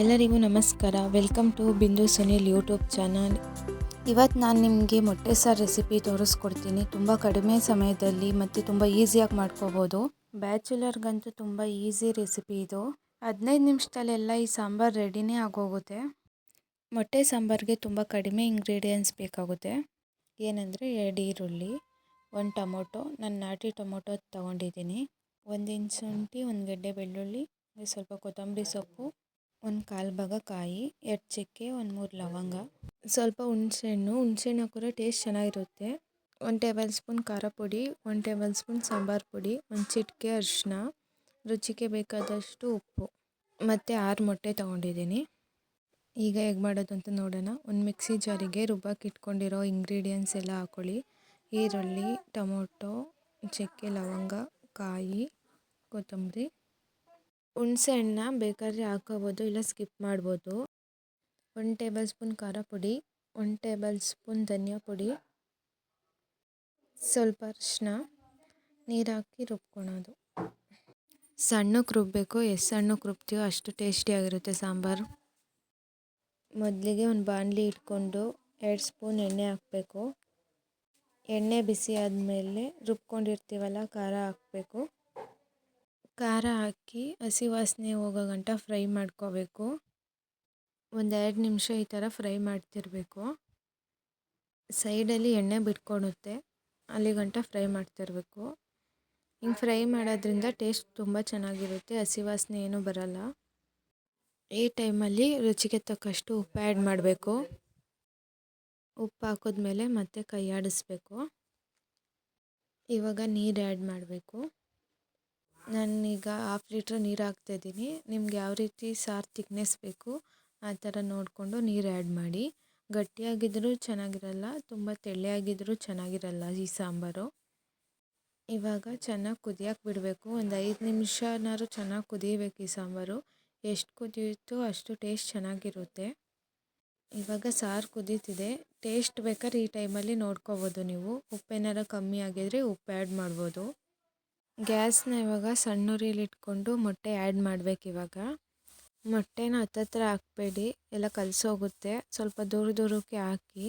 ಎಲ್ಲರಿಗೂ ನಮಸ್ಕಾರ. Welcome to ಬಿಂದು ಸುನಿಲ್ ಯೂಟ್ಯೂಬ್ ಚಾನಲ್. ಇವತ್ತು ನಾನು ನಿಮಗೆ ಮೊಟ್ಟೆ ಸಾರು ರೆಸಿಪಿ ತೋರಿಸ್ಕೊಡ್ತೀನಿ. ತುಂಬ ಕಡಿಮೆ ಸಮಯದಲ್ಲಿ ಮತ್ತು ತುಂಬ ಈಸಿಯಾಗಿ ಮಾಡ್ಕೋಬೋದು. ಬ್ಯಾಚುಲರ್ಗಂತೂ ತುಂಬ ಈಸಿ ರೆಸಿಪಿ ಇದು. ಹದಿನೈದು ನಿಮಿಷದಲ್ಲೆಲ್ಲ ಈ ಸಾಂಬಾರು ರೆಡಿನೇ ಆಗೋಗುತ್ತೆ. ಮೊಟ್ಟೆ ಸಾಂಬಾರಿಗೆ ತುಂಬ ಕಡಿಮೆ ಇಂಗ್ರೀಡಿಯೆಂಟ್ಸ್ ಬೇಕಾಗುತ್ತೆ. ಏನಂದರೆ ಎರಡು ಈರುಳ್ಳಿ ಒಂದು ಟೊಮೊಟೊ, ನಾನು ನಾಟಿ ಟೊಮೊಟೊ ತೊಗೊಂಡಿದ್ದೀನಿ. ಒಂದು ಇಂಚು ಶುಂಠಿ, ಒಂದು ಗೆಡ್ಡೆ ಬೆಳ್ಳುಳ್ಳಿ ಸ್ವಲ್ಪ ಕೊತ್ತಂಬರಿ ಸೊಪ್ಪು ಒಂದು ಕಾಲು ಭಾಗ ಕಾಯಿ ಎರಡು ಚಕ್ಕೆ, ಒಂದು ಮೂರು ಲವಂಗ. ಸ್ವಲ್ಪ ಹುಣಸೆಹಣ್ಣು ಹುಣಸೆಹಣ್ಣು ಹಾಕಿದ್ರೆ ಟೇಸ್ಟ್ ಚೆನ್ನಾಗಿರುತ್ತೆ. ಒಂದು ಟೇಬಲ್ ಸ್ಪೂನ್ ಖಾರ ಪುಡಿ, ಒಂದು ಟೇಬಲ್ ಸ್ಪೂನ್ ಸಾಂಬಾರು ಪುಡಿ, ಒಂದು ಚಿಟಿಕೆ ಅರಿಶಿನ ರುಚಿಗೆ ಬೇಕಾದಷ್ಟು ಉಪ್ಪು, ಮತ್ತು ಆರು ಮೊಟ್ಟೆ ತೊಗೊಂಡಿದ್ದೀನಿ. ಈಗ ಹೇಗೆ ಮಾಡೋದು ಅಂತ ನೋಡೋಣ. ಒಂದು ಮಿಕ್ಸಿ ಜಾರಿಗೆ ರುಬ್ಬಕ್ಕೆ ಇಟ್ಕೊಂಡಿರೋ ಇಂಗ್ರೀಡಿಯೆಂಟ್ಸ್ ಎಲ್ಲ ಹಾಕ್ಕೊಳ್ಳಿ ಈರುಳ್ಳಿ, ಟೊಮೊಟೊ, ಚಕ್ಕೆ, ಲವಂಗ, ಕಾಯಿ, ಕೊತ್ತಂಬರಿ. ಹುಣಸೆ ಹಣ್ಣನ್ನ ಬೇಕಾದರೆ ಹಾಕೋಬೋದು ಇಲ್ಲ ಸ್ಕಿಪ್ ಮಾಡ್ಬೋದು. ಒಂದು ಟೇಬಲ್ ಸ್ಪೂನ್ ಖಾರ ಪುಡಿ, ಒಂದು ಟೇಬಲ್ ಸ್ಪೂನ್ ಧನಿಯಾ ಪುಡಿ, ಸ್ವಲ್ಪ ಅರಿಶಿನ ನೀರು ಹಾಕಿ ರುಬ್ಕೊಳೋದು. ಸಣ್ಣಕ್ಕೆ ರುಬ್ಬಬೇಕು ಎಷ್ಟು ಸಣ್ಣಕ್ಕೆ ರುಬ್ತೀವೋ ಅಷ್ಟು ಟೇಸ್ಟಿಯಾಗಿರುತ್ತೆ ಸಾಂಬಾರು. ಮೊದಲಿಗೆ ಒಂದು ಬಾಣಲಿ ಇಟ್ಕೊಂಡು ಎರಡು ಸ್ಪೂನ್ ಎಣ್ಣೆ ಹಾಕಬೇಕು. ಎಣ್ಣೆ ಬಿಸಿ ಆದಮೇಲೆ ರುಬ್ಕೊಂಡಿರ್ತೀವಲ್ಲ, ಖಾರ ಹಾಕಬೇಕು. ಖಾರ ಹಾಕಿ ಹಸಿ ವಾಸನೆ ಹೋಗೋ ಗಂಟ ಫ್ರೈ ಮಾಡ್ಕೋಬೇಕು. ಒಂದೆರಡು ನಿಮಿಷ ಈ ಥರ ಫ್ರೈ ಮಾಡ್ತಿರಬೇಕು. ಸೈಡಲ್ಲಿ ಎಣ್ಣೆ ಬಿಟ್ಕೊಳುತ್ತೆ ಅಲ್ಲಿ ಗಂಟ ಫ್ರೈ ಮಾಡ್ತಿರಬೇಕು. ಹಿಂಗೆ ಫ್ರೈ ಮಾಡೋದ್ರಿಂದ ಟೇಸ್ಟ್ ತುಂಬ ಚೆನ್ನಾಗಿರುತ್ತೆ. ಹಸಿ ವಾಸನೆ ಏನೂ ಬರಲ್ಲ. ಈ ಟೈಮಲ್ಲಿ ರುಚಿಗೆ ತಕ್ಕಷ್ಟು ಉಪ್ಪು ಆ್ಯಡ್ ಮಾಡಬೇಕು. ಉಪ್ಪು ಹಾಕಿದ್ಮೇಲೆ ಮತ್ತೆ ಕೈ ಆಡಿಸ್ಬೇಕು ಇವಾಗ ನೀರು ಆ್ಯಡ್ ಮಾಡಬೇಕು. ನಾನೀಗ ಹಾಫ್ ಲೀಟ್ರ್ ನೀರು ಹಾಕ್ತಾಯಿದ್ದೀನಿ ನಿಮ್ಗೆ ಯಾವ ರೀತಿ ಸಾರು ತಿಕ್ನೆಸ್ ಬೇಕು ಆ ಥರ ನೋಡಿಕೊಂಡು ನೀರು ಆ್ಯಡ್ ಮಾಡಿ. ಗಟ್ಟಿಯಾಗಿದ್ದರೂ ಚೆನ್ನಾಗಿರಲ್ಲ, ತುಂಬ ತೆಳ್ಳೆಯಾಗಿದ್ದರೂ ಚೆನ್ನಾಗಿರಲ್ಲ ಈ ಸಾಂಬಾರು. ಇವಾಗ ಚೆನ್ನಾಗಿ ಕುದಿಯೋಕೆ ಬಿಡಬೇಕು. ಒಂದು ಐದು ನಿಮಿಷನಾದ್ರು ಚೆನ್ನಾಗಿ ಕುದಿಬೇಕು ಈ ಸಾಂಬಾರು. ಎಷ್ಟು ಕುದಿಯುತ್ತೋ ಅಷ್ಟು ಟೇಸ್ಟ್ ಚೆನ್ನಾಗಿರುತ್ತೆ. ಇವಾಗ ಸಾರು ಕುದೀತಿದೆ. ಟೇಸ್ಟ್ ಬೇಕಾದ್ರೆ ಈ ಟೈಮಲ್ಲಿ ನೋಡ್ಕೋಬೋದು ನೀವು. ಉಪ್ಪೇನಾರ ಕಮ್ಮಿ ಆಗಿದ್ರೆ ಉಪ್ಪು ಆ್ಯಡ್ ಮಾಡ್ಬೋದು. ಗ್ಯಾಸ್ನ ಇವಾಗ ಸಣ್ಣ ಇಟ್ಕೊಂಡು ಮೊಟ್ಟೆ ಆ್ಯಡ್ ಮಾಡ್ಬೇಕು ಇವಾಗ. ಮೊಟ್ಟೆನ ಹತ್ತತ್ರ ಹಾಕಬೇಡಿ, ಎಲ್ಲ ಕಲಸೋಗುತ್ತೆ. ಸ್ವಲ್ಪ ದೂರ ದೂರಕ್ಕೆ ಹಾಕಿ.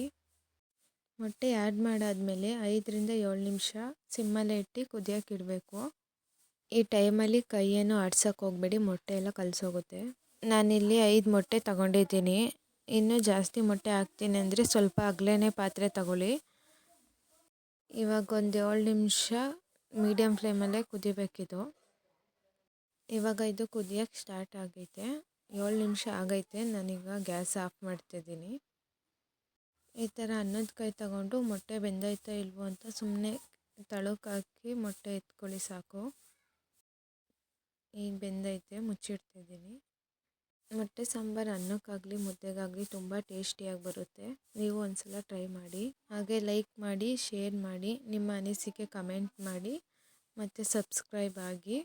ಮೊಟ್ಟೆ ಆ್ಯಡ್ ಮಾಡಾದಮೇಲೆ ಐದರಿಂದ ಏಳು ನಿಮಿಷ ಸಿಮ್ಮಲ್ಲೇ ಇಟ್ಟು ಕುದಿಯೋಕೆ ಇಡಬೇಕು. ಈ ಟೈಮಲ್ಲಿ ಕೈಯನ್ನು ಆಡ್ಸೋಕೆ ಹೋಗಬೇಡಿ, ಮೊಟ್ಟೆ ಎಲ್ಲ ಕಲಸೋಗುತ್ತೆ. ನಾನಿಲ್ಲಿ ಐದು ಮೊಟ್ಟೆ ತಗೊಂಡಿದ್ದೀನಿ. ಇನ್ನೂ ಜಾಸ್ತಿ ಮೊಟ್ಟೆ ಹಾಕ್ತೀನಿ ಅಂದರೆ ಸ್ವಲ್ಪ ಅಗಲೇ ಪಾತ್ರೆ ತಗೊಳ್ಳಿ. ಇವಾಗ ಒಂದು ಏಳು ನಿಮಿಷ ಮೀಡಿಯಮ್ ಫ್ಲೇಮಲ್ಲೇ ಕುದಿಬೇಕಿದು. ಇವಾಗ ಇದು ಕುದಿಯೋಕ್ಕೆ ಸ್ಟಾರ್ಟ್ ಆಗೈತೆ. ಏಳು ನಿಮಿಷ ಆಗೈತೆ. ನಾನೀಗ ಗ್ಯಾಸ್ ಆಫ್ ಮಾಡ್ತಿದ್ದೀನಿ. ಈ ಥರ ಅನ್ನದ ಕೈ ತಗೊಂಡು ಮೊಟ್ಟೆ ಬೆಂದೈತೋ ಇಲ್ವೋ ಅಂತ ಸುಮ್ಮನೆ ತಳುಕಾಕಿ ಮೊಟ್ಟೆ ಎತ್ಕೊಳ್ಳಿ ಸಾಕು. ಈಗ ಬೆಂದೈತೆ ಮುಚ್ಚಿಡ್ತಿದ್ದೀನಿ. ಮೊಟ್ಟೆ ಸಾಂಬಾರು ಅನ್ನಕ್ಕಾಗಲಿ, ಮುದ್ದೆಗಾಗಲಿ ತುಂಬ ಟೇಸ್ಟಿಯಾಗಿ ಬರುತ್ತೆ. ನೀವು ಒಂದ್ಸಲ ಟ್ರೈ ಮಾಡಿ. ಹಾಗೆ ಲೈಕ್ ಮಾಡಿ, ಶೇರ್ ಮಾಡಿ, ನಿಮ್ಮ ಅನಿಸಿಕೆ ಕಮೆಂಟ್ ಮಾಡಿ, ಮತ್ತು ಸಬ್ಸ್ಕ್ರೈಬ್ ಆಗಿ.